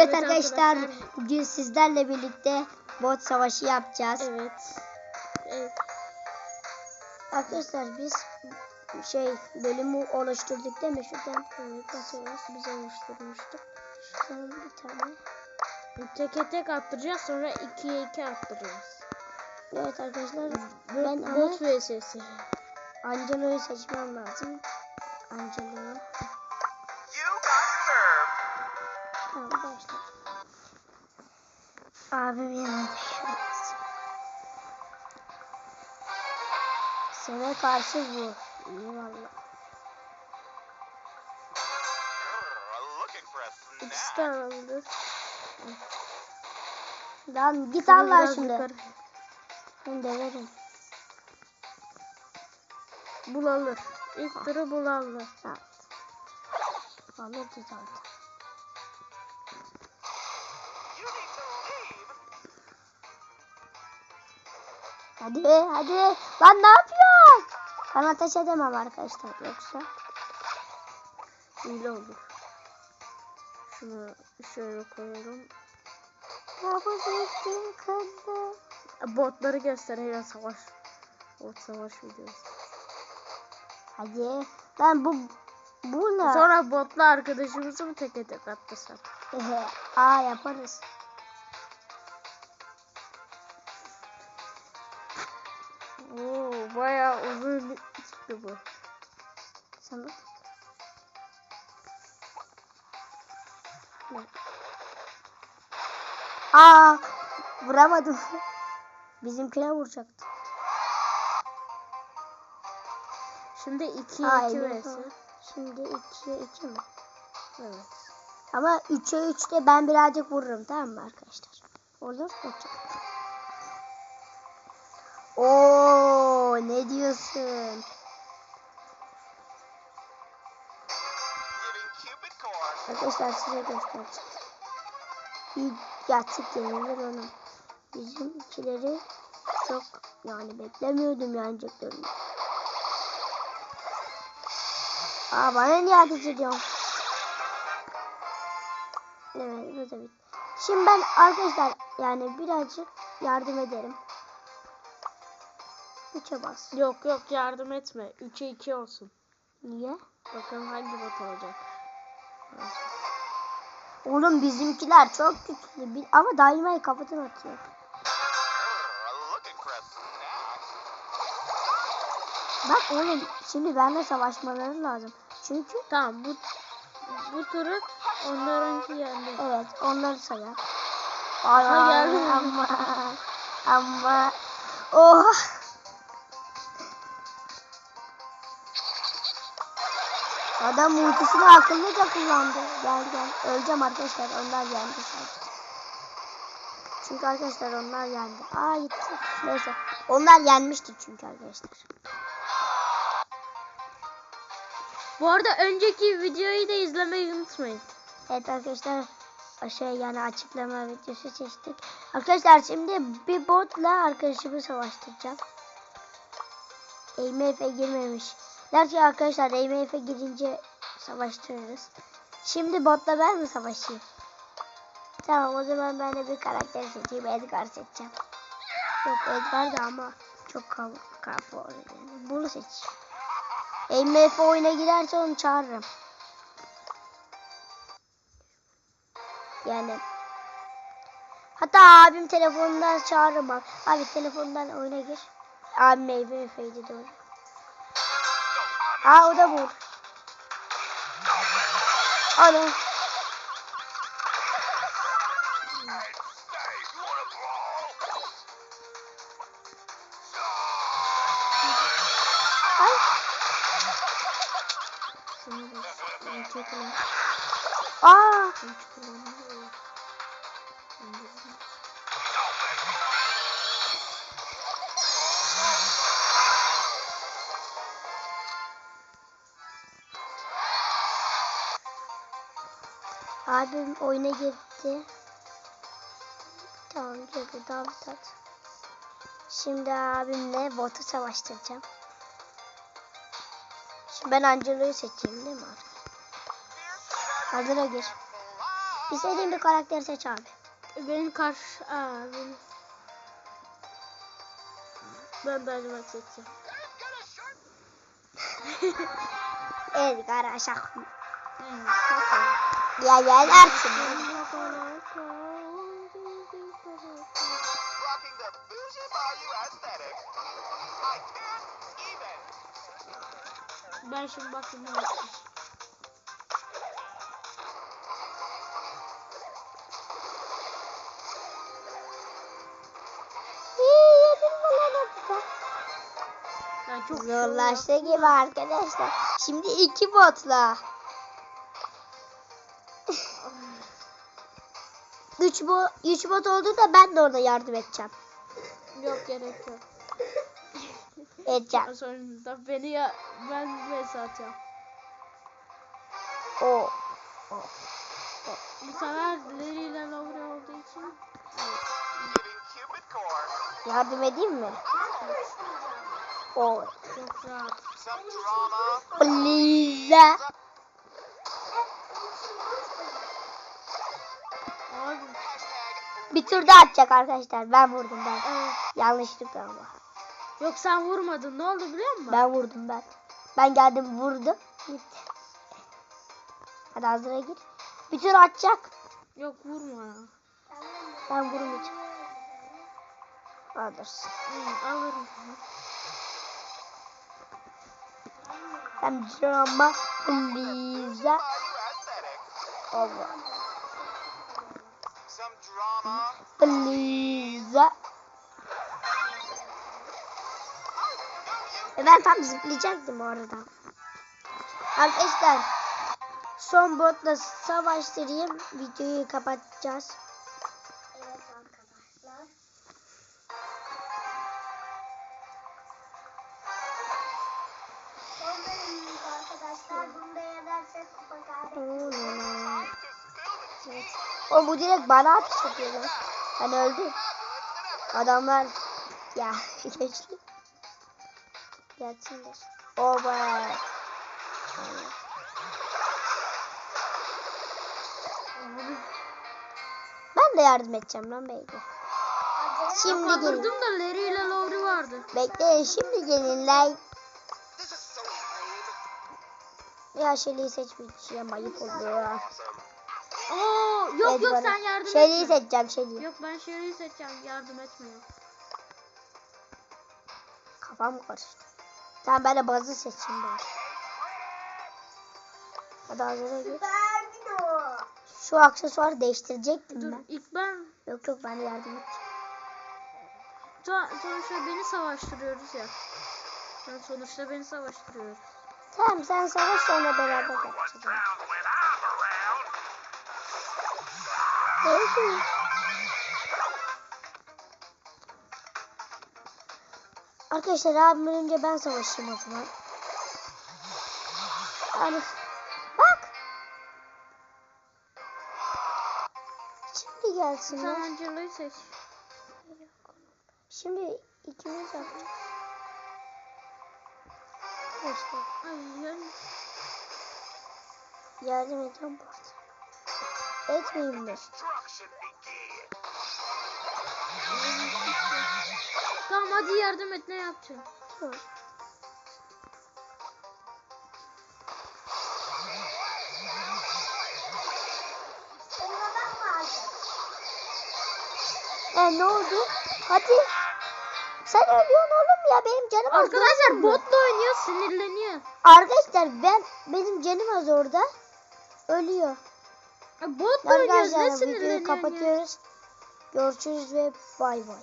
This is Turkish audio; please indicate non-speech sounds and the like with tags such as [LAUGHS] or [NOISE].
Evet, Evet arkadaşlar, bugün sizlerle birlikte bot savaşı yapacağız. Evet. Evet. Arkadaşlar biz şey bölümü oluşturduk değil mi? Şuradan Evet. Basıyoruz. Biz oluşturmuştuk. şuradan bir tane. Teke tek attıracağız sonra ikiye iki attıracağız. Evet arkadaşlar Ben ben ama bot vs. Angelo'yu seçmem lazım. Angelo'yu. Abim yanında şurası. Sana karşı bu. İyi valla. İkisi de alındı. Lan git Allah şimdi. yukarı- Ben döverim. Bul alır. İlk turu bul alır. Ha. Alırdı zaten. Hadi hadi. Lan ne yapıyorsun? Ben ateş edemem arkadaşlar yoksa. Hile olur. Şunu şöyle koyalım. Kabus ettim kızı. Botları gösteriyor savaş. Bot savaş videosu. Hadi. Lan bu bu ne? Sonra botla arkadaşımızı mı teke tek attısak? [LAUGHS] Ehe, Aa yaparız. Oo bayağı uzun çıktı bu. Ne? Aa vuramadım. Bizimkine vuracaktı. Şimdi 2'ye Aa, 2 elli vs. falan. Şimdi 2'ye 2 mi? Evet. Ama 3'e 3'te ben birazcık vururum tamam mı arkadaşlar? Olur mu? Oo ne diyorsun? Arkadaşlar size göstereceğim. Bir gerçek yenilir onun. Bizimkileri çok yani beklemiyordum yeneceklerini. Aa bana niye ateş ediyorsun? Evet bu da bitti. Şimdi ben arkadaşlar yani birazcık yardım ederim. Üçe bas. Yok yok yardım etme. 3'e 2 olsun. Niye? Bakalım hangi bot olacak. Oğlum bizimkiler çok güçlü. Ama dayımayı kapatın atıyor. Bak oğlum şimdi benimle savaşmaları lazım. Çünkü Tamam bu bu turu onlarınki yendi. evet onları sayar. Ay, geldi. Ama ama oh. Adam ultisini akıllıca kullandı. Gel gel. Öleceğim arkadaşlar. Onlar yendi sadece. Çünkü arkadaşlar onlar yendi. Aa gitti. Neyse. Onlar yenmişti çünkü arkadaşlar. Bu arada önceki videoyu da izlemeyi unutmayın. Evet arkadaşlar şey yani açıklama videosu çektik. Arkadaşlar şimdi bir botla arkadaşımı savaştıracağım. EMF girmemiş. Gerçi arkadaşlar EMF girince savaştırırız. Şimdi botla ben mi savaşayım? Tamam o zaman ben de bir karakter seçeyim. Edgar seçeceğim. Yok Edgar da ama çok kafa kafa yani. Bunu seç. EMF oyuna girerse onu çağırırım. Yani hatta abim telefonundan çağırır bak. Abi telefondan oyuna gir. Abim efeydi doğru. Ah, o da burra. Ah, não. Ai. Ah! Abim oyuna girdi. Tamam girdi. Davet at. Şimdi abimle botu savaştıracağım. Şimdi ben Angelo'yu seçeyim değil mi abi? Hazıra gir. İstediğin bir karakteri seç abi. Benim karşı... Aa, benim... Ben Dynamite seçeceğim. Edgar aşağı. Hmm, çok iyi. Ya can't even. Ben şimdi bakayım. Ben çok Zorlaştı gibi arkadaşlar. Şimdi iki botla. Üç, bo üç bot oldu da ben de ona yardım edeceğim. Yok gerek yok. Edeceğim. Sonunda beni ya... Ben vs atıyorum. O. Bu sefer Larry ile Laura olduğu için... Yardım edeyim mi? O. Çok rahat. Please. Bir tur daha atacak arkadaşlar. Ben vurdum ben. Evet. Yanlışlıkla ama. Yok sen vurmadın. Ne oldu biliyor musun? Ben vurdum ben. Ben geldim vurdum. Gitti. Hadi hazıra gir. Bir tur atacak. Yok vurma. Ben vurmayacağım. Alırsın. Hı, alırım. Hem drama please. Bayou aesthetic. Allah. Some drama. Please. E ben tam zıplayacaktım orada. Arkadaşlar son botla savaştırayım. Videoyu kapatacağız. Evet arkadaşlar. Son bölümümüz arkadaşlar. Bunu da yenersek kupa kaybederiz. Time to spill the tea. O bu direkt bana ateş ediyor lan. Ben öldüm. Adamlar ya [LAUGHS] geçti. Gelsinler. Oba. Ben de yardım edeceğim lan bekle. Şimdi gelin. Da Larry ile Laura vardı. Bekleyin şimdi gelin like. Ya Shelly'i seçmeyeceğim ayıp oluyor. Oo yok Evet, yok bana- sen yardım Shelly'i etme. seçeceğim Shelly'i. Yok ben Sherry'i seçeceğim. Yardım etmiyor. Kafam karıştı. Tamam ben de bazı seçeyim ben. Hadi hazır o. Şu aksesuarı değiştirecektim Dur ben. ilk ben Yok yok ben de yardım edeceğim. so- sonuçta beni savaştırıyoruz ya. Sonuçta beni savaştırıyoruz. Tamam sen savaş sonra beraber yapacağız. Neyse. Arkadaşlar abimden önce ben savaşayım o zaman. Yani bak. Şimdi gelsinler. Sen Angela'yı seç. Şimdi ikimiz yapacağız. Yani yardım edeceğim bu Destruction begin. Tamam hadi yardım et ne mı aldın? E ne oldu? Hadi. Sen ölüyorsun oğlum ya benim canım az. Arkadaşlar botla oynuyor sinirleniyor. Arkadaşlar ben benim canım az orada. Ölüyor. Botla oynuyoruz ne Arkadaşlar videoyu sinirleniyorsun ya? kapatıyoruz. Görüşürüz ve bay bay.